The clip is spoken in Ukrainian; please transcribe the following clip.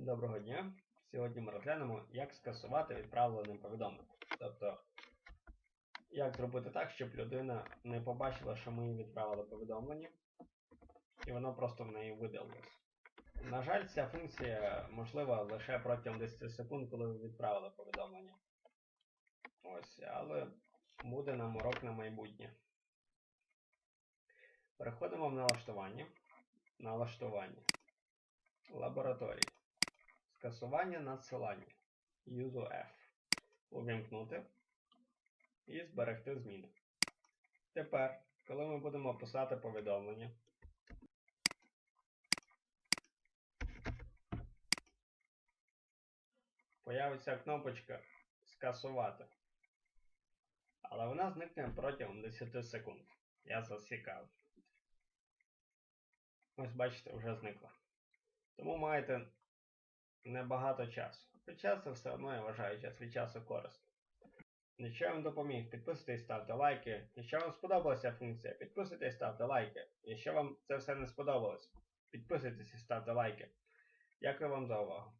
Доброго дня! Сьогодні ми розглянемо, як скасувати відправлене повідомлення. Тобто, як зробити так, щоб людина не побачила, що ми їй відправили повідомлення, і воно просто в неї видалилось. На жаль, ця функція можлива лише протягом 10 секунд, коли ви відправили повідомлення. Ось, але буде нам урок на майбутнє. Переходимо в налаштування. Налаштування. Лабораторії. Скасування надсилання. User F. Увімкнути. І зберегти зміни. Тепер, коли ми будемо писати повідомлення, появиться кнопочка Скасувати. Але вона зникне протягом 10 секунд. Я засікав. Ось бачите, вже зникла. Тому маєте небагато часу. Хоча це все одно я вважаю час від часу корисно. Якщо я вам допоміг, підписуйтесь, ставте лайки. Якщо вам сподобалася функція, підписуйтесь, ставте лайки. Якщо вам це все не сподобалось, підписуйтесь і ставте лайки. Дякую вам за увагу.